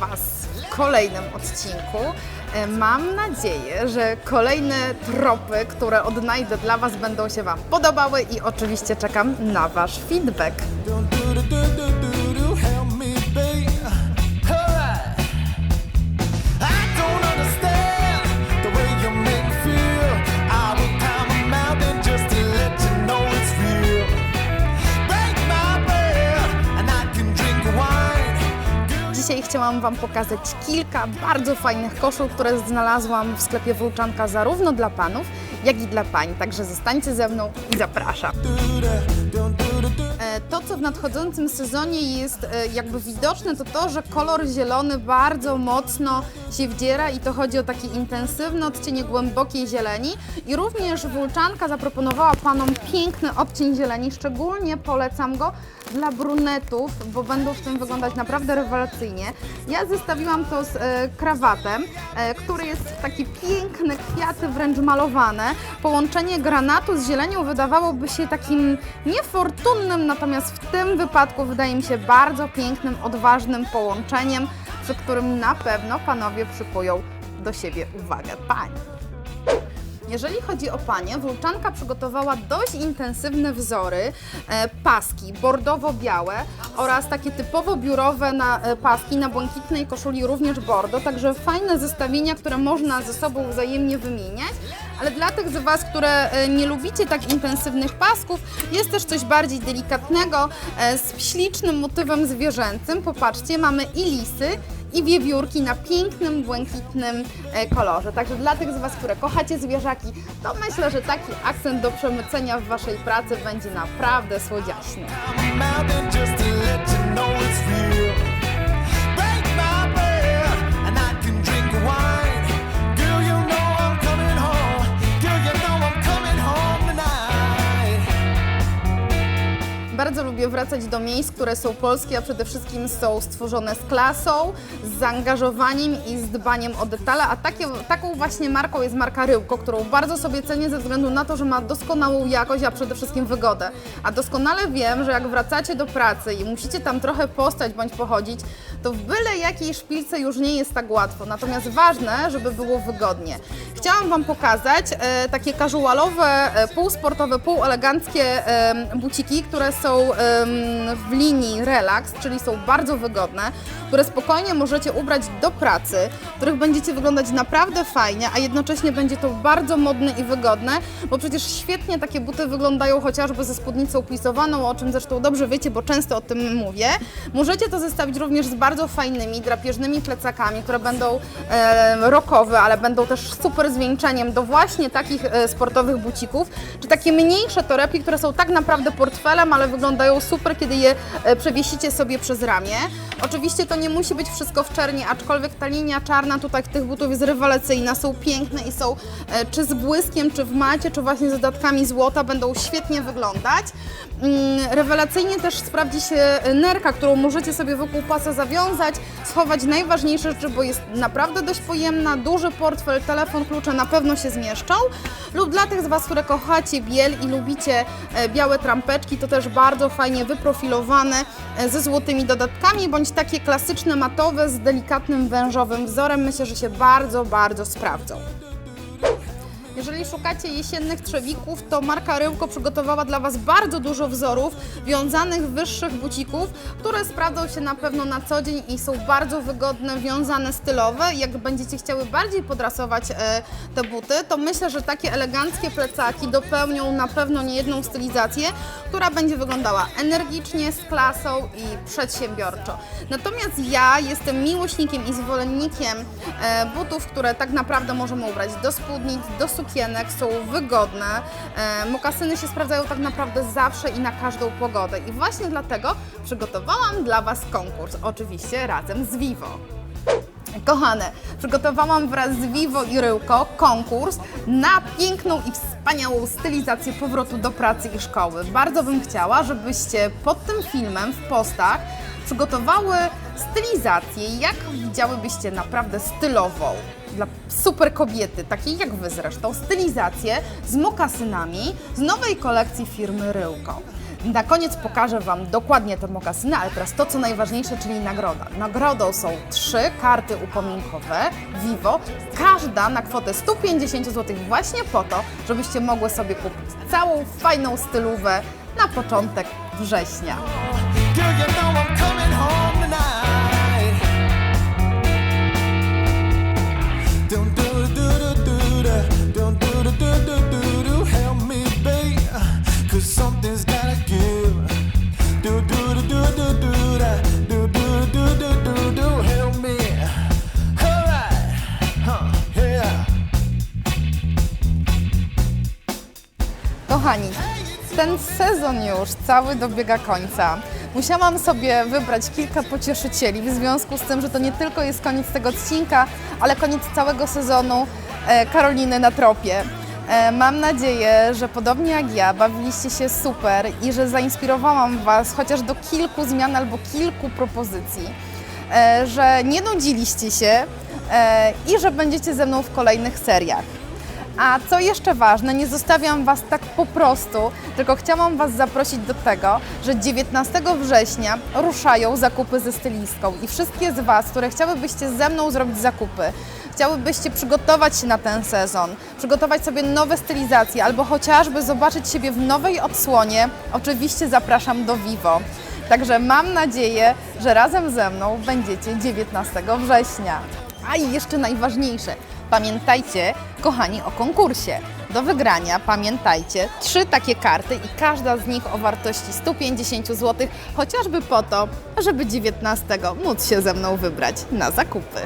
Was w kolejnym odcinku. E, Mam nadzieję, że kolejne tropy, które odnajdę dla Was będą się Wam podobały i oczywiście czekam na Wasz feedback. Dzisiaj chciałam Wam pokazać kilka bardzo fajnych koszul, które znalazłam w sklepie Włóczanka zarówno dla Panów, jak i dla Pań. Także zostańcie ze mną i zapraszam. E, To, co w nadchodzącym sezonie jest e, jakby widoczne, to to, że kolor zielony bardzo mocno się wdziera i to chodzi o takie intensywne odcienie głębokiej zieleni. I również Wulczanka zaproponowała Panom piękny odcień zieleni, szczególnie polecam go dla brunetów, bo będą w tym wyglądać naprawdę rewelacyjnie. Ja zestawiłam to z e, krawatem, który jest w takie piękne kwiaty, wręcz malowane. Połączenie granatu z zielenią wydawałoby się takim niefortunnym, natomiast w tym wypadku wydaje mi się bardzo pięknym, odważnym połączeniem, przy którym na pewno panowie przykują do siebie uwagę pań. Jeżeli chodzi o panie, Włóczanka przygotowała dość intensywne wzory, e, paski bordowo-białe oraz takie typowo biurowe na, e, paski na błękitnej koszuli również bordo, także fajne zestawienia, które można ze sobą wzajemnie wymieniać, ale dla tych z Was, które e, nie lubicie tak intensywnych pasków, jest też coś bardziej delikatnego e, z ślicznym motywem zwierzęcym. Popatrzcie, mamy i lisy, i wiewiórki na pięknym, błękitnym e, kolorze. Także dla tych z Was, które kochacie zwierzaki, to myślę, że taki akcent do przemycenia w Waszej pracy będzie naprawdę słodziaśny. Wracać do miejsc, które są polskie, a przede wszystkim są stworzone z klasą, z zaangażowaniem i z dbaniem o detale, a takie, taką właśnie marką jest marka Ryłko, którą bardzo sobie cenię ze względu na to, że ma doskonałą jakość, a przede wszystkim wygodę. A doskonale wiem, że jak wracacie do pracy i musicie tam trochę postać bądź pochodzić, to w byle jakiej szpilce już nie jest tak łatwo. Natomiast ważne, żeby było wygodnie. Chciałam Wam pokazać e, takie casualowe, e, półsportowe, półeleganckie e, buciki, które są em, w linii relax, czyli są bardzo wygodne, które spokojnie możecie ubrać do pracy, w których będziecie wyglądać naprawdę fajnie, a jednocześnie będzie to bardzo modne i wygodne, bo przecież świetnie takie buty wyglądają chociażby ze spódnicą plisowaną, o czym zresztą dobrze wiecie, bo często o tym mówię. Możecie to zestawić również z bardzo fajnymi, drapieżnymi plecakami, które będą e, rockowe, ale będą też super zwieńczeniem do właśnie takich e, sportowych bucików, czy takie mniejsze torebki, które są tak naprawdę portfelem, ale wyglądają super, kiedy je e, przewiesicie sobie przez ramię. Oczywiście to nie musi być wszystko w czerni, aczkolwiek ta linia czarna tutaj tych butów jest rewelacyjna, są piękne i są e, czy z błyskiem, czy w macie, czy właśnie z dodatkami złota, będą świetnie wyglądać. Mm, Rewelacyjnie też sprawdzi się nerka, którą możecie sobie wokół pasa zawiązać, schować najważniejsze rzeczy, bo jest naprawdę dość pojemna, duży portfel, telefon, klucze na pewno się zmieszczą. Lub dla tych z Was, które kochacie biel i lubicie e, białe trampeczki, to też bardzo fajnie wyprofilowane e, ze złotymi dodatkami, bądź takie klasyczne matowe z delikatnym wężowym wzorem. Myślę, że się bardzo, bardzo sprawdzą. Jeżeli szukacie jesiennych trzewików, to marka Ryłko przygotowała dla Was bardzo dużo wzorów wiązanych wyższych bucików, które sprawdzą się na pewno na co dzień i są bardzo wygodne, wiązane, stylowe. Jak będziecie chciały bardziej podrasować e, te buty, to myślę, że takie eleganckie plecaki dopełnią na pewno niejedną stylizację, która będzie wyglądała energicznie, z klasą i przedsiębiorczo. Natomiast ja jestem miłośnikiem i zwolennikiem e, butów, które tak naprawdę możemy ubrać do spódnic, do sukienek, są wygodne. E, mokasyny się sprawdzają tak naprawdę zawsze i na każdą pogodę. I właśnie dlatego przygotowałam dla Was konkurs, oczywiście razem z Vivo. Kochane, przygotowałam wraz z Vivo i Ryłko konkurs na piękną i wspaniałą stylizację powrotu do pracy i szkoły. Bardzo bym chciała, żebyście pod tym filmem w postach przygotowały stylizację, jak widziałybyście naprawdę stylową dla super kobiety, takiej jak Wy zresztą, stylizację z mokasynami z nowej kolekcji firmy Ryłko. Na koniec pokażę Wam dokładnie te mokasyny, ale teraz to, co najważniejsze, czyli nagroda. Nagrodą są trzy karty upominkowe Vivo, każda na kwotę 150 zł właśnie po to, żebyście mogły sobie kupić całą fajną stylówę na początek września. Kochani, ten sezon już cały dobiega końca. Musiałam sobie wybrać kilka pocieszycieli w związku z tym, że to nie tylko jest koniec tego odcinka, ale koniec całego sezonu e, Karoliny na tropie. E, Mam nadzieję, że podobnie jak ja bawiliście się super i że zainspirowałam Was chociaż do kilku zmian albo kilku propozycji, e, że nie nudziliście się i że będziecie ze mną w kolejnych seriach. A co jeszcze ważne, nie zostawiam Was tak po prostu, tylko chciałam Was zaprosić do tego, że 19 września ruszają zakupy ze stylistką i wszystkie z Was, które chciałybyście ze mną zrobić zakupy, chciałybyście przygotować się na ten sezon, przygotować sobie nowe stylizacje albo chociażby zobaczyć siebie w nowej odsłonie, oczywiście zapraszam do Vivo. Także mam nadzieję, że razem ze mną będziecie 19 września. A i jeszcze najważniejsze, pamiętajcie, kochani, o konkursie. Do wygrania pamiętajcie trzy takie karty i każda z nich o wartości 150 zł, chociażby po to, żeby 19 móc się ze mną wybrać na zakupy.